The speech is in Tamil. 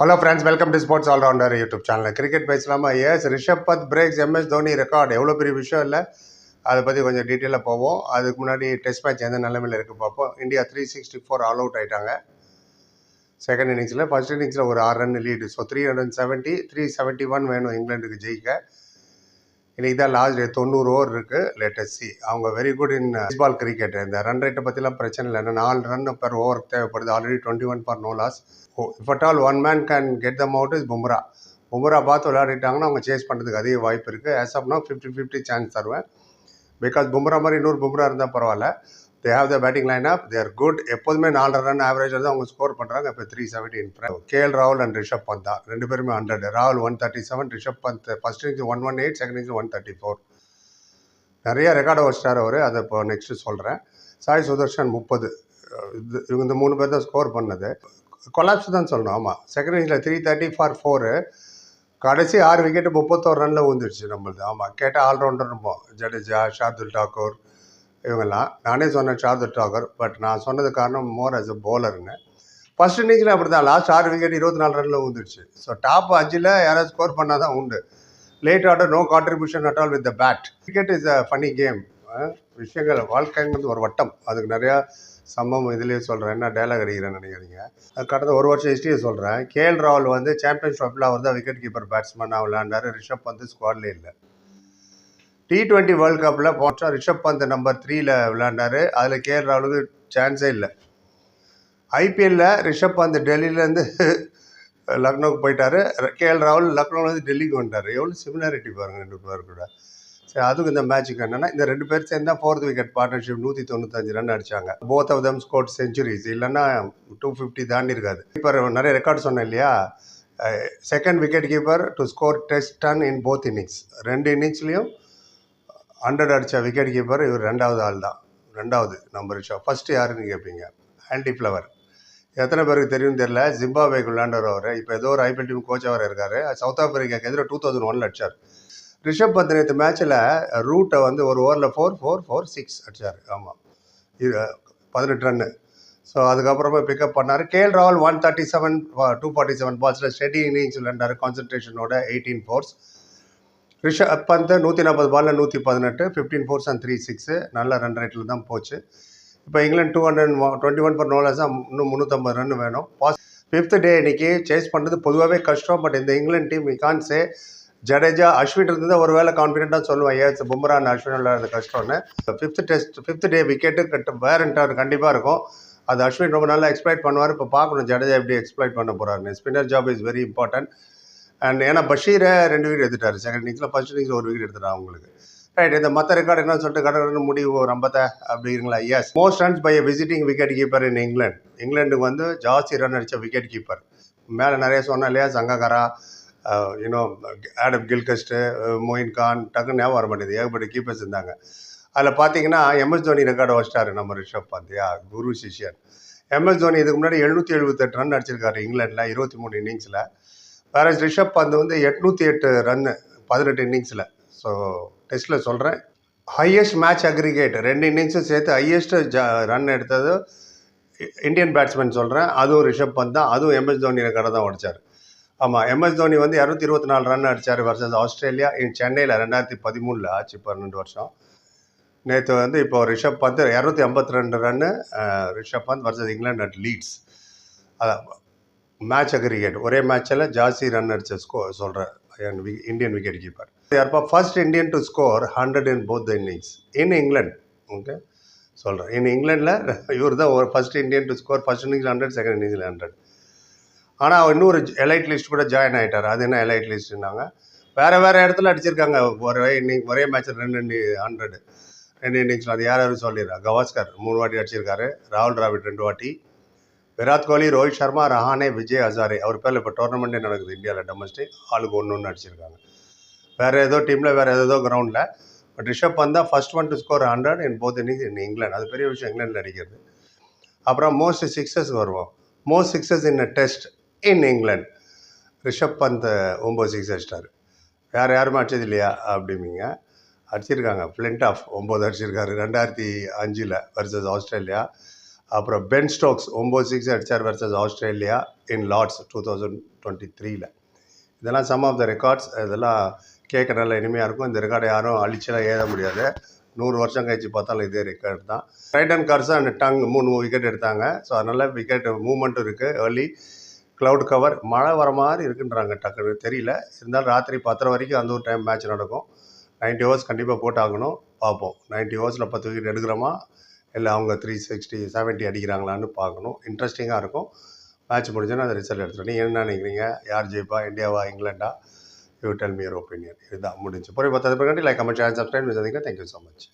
Hello friends welcome to sports allrounder YouTube channel cricket பேசலாமா? Yes Rishabh Pant breaks MS Dhoni record எவ்வளோ பெரிய விஷயம் இல்லை. அதை பற்றி கொஞ்சம் டீட்டெயிலாக போவோம். அதுக்கு முன்னாடி டெஸ்ட் மேட்ச் எந்த நிலைமையில் இருக்குது பார்ப்போம். India three sixty four all out ஆயிட்டாங்க செகண்ட் இன்னிங்ஸில் ஃபர்ஸ்ட் இன்னிங்ஸில் ஒரு ஆறு run lead so three hundred seventy three seventy one வேணும் இங்கிலாண்டுக்கு ஜெயிக்க. இன்னைக்கு தான் லாஸ்ட் டே தொண்ணூறு ஓவர் இருக்குது லேட்டஸ்ட் சி அவங்க very good in ball cricket இந்த ரன் ரேட்டை பற்றிலாம் பிரச்சனை இல்லை. ஏன்னா நாலு ரன் பெர் ஓவர் தேவைப்படுது. Already twenty one for no loss if at all one man can get them out is Bumrah Bumrah பார்த்து விளையாடிட்டாங்கன்னா அவங்க சேஸ் பண்ணுறதுக்கு அதிக வாய்ப்பு இருக்குது as of now fifty fifty chance தருவேன். பிகாஸ் பும்ரா மாதிரி இன்னொரு பும்ரா இருந்தால் பரவாயில்ல. They have the batting line up they're good எப்போதுமே நாலரை ரன் ஆவரேஜில் தான் அவங்க ஸ்கோர் பண்ணுறாங்க இப்போ த்ரீ செவன்டீன் கேஎல் ராகுல் அண்ட் ரிஷப் பந்த் தான். ரெண்டு பேருமே ஹண்ட்ரட் ராகுல் one thirty seven Rishabh Pant first innings one one eight second innings one thirty four நிறைய ரெக்கார்டை வச்சிட்டார் அவர். அதை இப்போ நெக்ஸ்ட்டு சொல்கிறேன் சாய் சுதர்ஷன் முப்பது. இது இவங்க இந்த மூணு பேர் தான் ஸ்கோர் பண்ணது. கொலாப்ஸ் தான் சொல்லணும். ஆமாம் செகண்ட் இன்னிங்ஸில் த்ரீ தேர்ட்டி ஃபார் ஃபோரு கடைசி ஆறு விக்கெட்டு முப்பத்தோரு ரனில் ஊந்துருச்சு நம்மளது. ஆமாம் கேட்டால் ஆல்ரவுண்டர் இருப்போம் ஜடேஜா ஷார்துல் டாக்கூர் இவங்கெல்லாம் நானே சொன்னேன் ஷார்துல் டாகர் பட் நான் சொன்னது காரணம் மோர் அஸ் அ போலருங்க ஃபஸ்ட் இன்னிங்ஸில் அப்படி தான் லாஸ்ட் ஆறு விக்கெட் இருபத்தி நாலு ரனில் ஊந்துருச்சு. ஸோ டாப் அஞ்சில் யாராவது ஸ்கோர் பண்ணால் தான் உண்டு late order no contribution at all with the bat cricket is a funny game விஷயங்கள் வாழ்க்கைங்கிறது ஒரு வட்டம். அதுக்கு நிறையா சம்பவம் இதுலேயே சொல்கிறேன் என்ன டைலாக் அடிக்கிறேன்னு நினைக்கிறீங்க அது கடந்த ஒரு வருஷம் ஹிஸ்ட்ரியை சொல்கிறேன் கேஎல் ராகுல் வந்து சாம்பியன்ஸ் ட்ராஃபில் அவர் தான் விக்கெட் கீப்பர் பேட்ஸ்மேனாக விளையாண்டார். ரிஷப் வந்து ஸ்குவாட்லேயே இல்லை. டி டுவெண்ட்டி வேர்ல்ட் கப்பில் போன ரிஷப் பந்த் நம்பர் த்ரீயில் விளையாண்டார். அதில் கேஎல் ராகுலுக்கு சான்ஸே இல்லை. ஐபிஎல்லில் ரிஷப் பந்த் டெல்லியிலேருந்து லக்னோவுக்கு போயிட்டாரு. கேஎல் ராகுல் லக்னோலேருந்து டெல்லிக்கு வந்துட்டார். எவ்வளோ சிமிலாரிட்டி பாருங்கள் ரெண்டு பேர் கூட. சரி அதுக்கு இந்த மேட்சுக்கு என்னென்னா இந்த ரெண்டு பேர் சேர்ந்தா ஃபோர்த் விக்கெட் பார்ட்னர்ஷிப் நூற்றி தொண்ணூத்தஞ்சு ரன் அடிச்சாங்க. Both of them score centuries இல்லைன்னா டூ ஃபிஃப்டி தாண்டி இருக்காது. இப்போ நிறைய ரெக்கார்ட் சொன்னேன் இல்லையா? Second wicket keeper to score test ton in both innings ரெண்டு இன்னிங்ஸ்லேயும் ஹண்ட்ரட் அடித்த விக்கெட் கீப்பர் இவர் ரெண்டாவது ஆள் தான். ரெண்டாவது நம்பர் ஷோ ஃபஸ்ட்டு யாருன்னு கேட்பீங்க ஆண்டி ஃப்ளவர் எத்தனை பேருக்கு தெரியும் தெரியல. ஜிம்பாபேக்கு விளையாண்டவர் அவர். இப்போ ஏதோ ஒரு ஐபிஎல் டீம் கோச் அவர் இருக்கார். சவுத் ஆப்பிரிக்காக்கு எதிராக டூ தௌசண்ட் ஒன்ல அடிச்சார். ரிஷப் பந்த் நேற்று மேட்ச்சில் ரூட்டை வந்து ஒரு ஓவரில் ஃபோர் ஃபோர் ஃபோர் சிக்ஸ் அடிச்சார். ஆமாம் இது பதினெட்டு ரன்னு ஸோ அதுக்கப்புறமா பிக்கப் பண்ணார். KL Rahul one thirty seven two forty seven பால்ஸில் steady innings விளையாண்டார். கான்சன்ட்ரேஷனோட எயிட்டீன் ஃபோர்ஸ் ரிஷப் பந்த் நூற்றி நாற்பது பாலில் நூற்றி பதினெட்டு fifteen fours and three six நல்ல ரன் ரேட்டில் தான் போச்சு. இப்போ England two hundred twenty one per no loss தான் இன்னும் முந்நூற்றம்பது ரன் வேணும். பாஸ் ஃபிஃப்த் டே இன்னைக்கு சேஸ் பண்ணுறது பொதுவாகவே கஷ்டம். பட் இந்த England team can't say Jadeja Ashwin இருந்தால் ஒரு வேளை கான்ஃபிடென்ட்டாக சொல்லுவேன். ஏஸ் பும்ரா அண்ட் அஸ்வின் விளையாடுறது கஷ்டம்னு. Fifth test fifth day wicket கட்டு வேரண்டார் கண்டிப்பாக இருக்கும். அது அஸ்வின் ரொம்ப நல்லா எக்ஸ்ப்ளைட் பண்ணுவார். இப்போ பார்க்கணும் ஜடேஜா எப்படி எக்ஸ்ப்ளைட் பண்ண போகிறாருன்னு spinner job is very important and ஏன்னா பஷீரை ரெண்டு விக்கெட் எடுத்துட்டார். செகண்ட் இன்னிங்ஸில் ஃபர்ஸ்ட் இன்னிங்ஸில் ஒரு விக்கெட் எடுத்துட்டார் அவங்களுக்கு. ரைட் இந்த மற்ற ரெக்கார்டு என்ன சொல்லிட்டு கடற்கரை முடிவு ஒரு அப்படிங்களா yes most runs by visiting wicket keeper in England இங்கிலாண்டுக்கு வந்து ஜாஸ்தி ரன் அடித்த விக்கெட் கீப்பர் மேலே நிறைய சொன்னேன் இல்லையா? Sangakkara you know Adam Gilchrist Moin Khan டக்குன்னு ஞாபகம் வர மாட்டேங்குது. ஏகப்பட்ட கீப்பர்ஸ் இருந்தாங்க. அதில் பார்த்தீங்கன்னா எம்எஸ் தோனி ரெக்கார்டை வச்சிட்டாரு நம்ம ரிஷப் பாந்தியா குரு சிஷியன். எம்எஸ் தோனி இதுக்கு முன்னாடி எழுநூற்றி எழுபத்தெட்டு ரன் அடிச்சிருக்காரு இங்கிலாண்டில் இருபத்தி மூணு இன்னிங்ஸில் வேற ரிஷப் பந்த் வந்து எட்நூற்றி எட்டு ரன்னு பதினெட்டு இன்னிங்ஸில் ஸோ டெஸ்ட்டில் சொல்கிறேன் ஹையஸ்ட் மேட்ச் அக்ரிகேட் ரெண்டு இன்னிங்ஸும் சேர்த்து ஹையஸ்ட் ஜ ரன் எடுத்தது இந்தியன் பேட்ஸ்மேன் சொல்கிறேன் அதுவும் ரிஷப் பந்த் தான். அதுவும் எம்எஸ் தோனி கடை தான் உடைச்சார். ஆமாம் எம்எஸ் தோனி வந்து இரநூத்தி இருபத்தி நாலு ரன் அடித்தார் வர்சஸ் ஆஸ்திரேலியா. இன் சென்னையில் ரெண்டாயிரத்தி பதிமூணில் ஆச்சு பன்னெண்டு வருஷம். நேற்று வந்து இப்போ ரிஷப் பந்த் இரநூத்தி ஐம்பத்தி ரெண்டு run Rishabh Pant versus England at Leeds. அதான் மேட்ச் அக்ரிகேட் ஒரே மேட்ச்சில் ஜாஸ்தி ரன் அடித்த ஸ்கோ சொல்கிறேன் இந்தியன் விக்கெட் கீப்பர் யார்ப்பா? First Indian to score hundred in both the innings in England okay சொல்கிறேன் இன் இங்கிலாண்டில் இவர் தான் ஒரு first Indian to score first innings hundred second இன்னிங்ஸில் ஹண்ட்ரட் ஆனால் அவர் இன்னொரு எலைட் லிஸ்ட் கூட ஜாயின் ஆகிட்டார் அது என்ன எலைட் லிஸ்ட்னாங்க வேறு வேறு இடத்துல அடிச்சிருக்காங்க. ஒரே இன்னிங் ஒரே மேட்ச்சில் ரெண்டு ரெண்டு ஹண்ட்ரட் ரெண்டு இன்னிங்ஸில் அது யார் யாரும் சொல்லிடுறா கவாஸ்கர் மூணு வாட்டி அடிச்சிருக்காரு. ராகுல் டிராவிட் ரெண்டு வாட்டி. விராட் கோலி ரோஹித் சர்மா ரஹானே விஜய் ஹசாரே. அவர் பேரில் இப்போ டோர்னமெண்ட்டே நடக்குது இந்தியாவில் டொமஸ்டிக் ஆளுக்கு ஒன்று ஒன்று அடிச்சிருக்காங்க. வேறு ஏதோ டீமில் வேறு ஏதோ கிரவுண்டில் பட் ரிஷப் பந்த் தான் first one to score hundred in both innings in England அது பெரிய விஷயம் இங்கிலாண்டில் அடிக்கிறது. அப்புறம் மோஸ்ட் சிக்ஸஸ் வருவோம். Most sixes in a test in England Rishabh Pant ஒம்பது சிக்ஸ் அடிச்சிட்டார். வேறு யாருமே அடிச்சது இல்லையா அப்படிம்பீங்க. அடிச்சிருக்காங்க. ஃப்ளின்ட் ஆஃப் ஒம்பது அடிச்சிருக்காரு. ரெண்டாயிரத்தி அஞ்சில் வர்சஸ் ஆஸ்திரேலியா அப்புறம் பென் ஸ்டோக்ஸ் ஒம்பது சிக்ஸ் அடித்தார் versus Australia in Lords two thousand twenty த்ரீல இதெல்லாம் சம் ஆஃப் த ரெக்கார்ட்ஸ் இதெல்லாம் கேட்க நல்ல இனிமையாக இருக்கும். இந்த ரெக்கார்டை யாரும் அழிச்செல்லாம் ஏற முடியாது. நூறு வருஷம் கழிச்சு பார்த்தாலும் இதே ரெக்கார்ட் தான். Wright and Carse and Tongue மூணு விக்கெட் எடுத்தாங்க. ஸோ அதனால் விக்கெட் மூவ்மெண்ட்டும் இருக்குது ஏர்லி க்ளவுட் கவர் மழை வர மாதிரி இருக்குன்றாங்க டக்குன்னு தெரியல. இருந்தாலும் ராத்திரி பத்தரை வரைக்கும் அந்த ஒரு டைம் மேட்ச் நடக்கும். 90 ஓவர்ஸ் கண்டிப்பாக போட்டாகணும். பார்ப்போம். 90 ஓவர்ஸில் பத்து விக்கெட் எடுக்கிறோமா? இல்லை அவங்க த்ரீ சிக்ஸ்டி செவன்ட்டி அடிக்கிறாங்களான்னு பார்க்கணும். இன்ட்ரெஸ்டிங்காக இருக்கும். மேட்ச் முடிஞ்சோன்னா அந்த ரிசல்ட் எடுத்துகிட்டு நீங்கள் என்ன நினைக்கிறீங்க? யார் ஜெயிப்பா? இந்தியாவா? இங்கிலாண்டா? You tell me your opinion இதுதான் முடிஞ்சு. பொறுப்பு பத்தாவது பிறகு like comment share subscribe thank you so much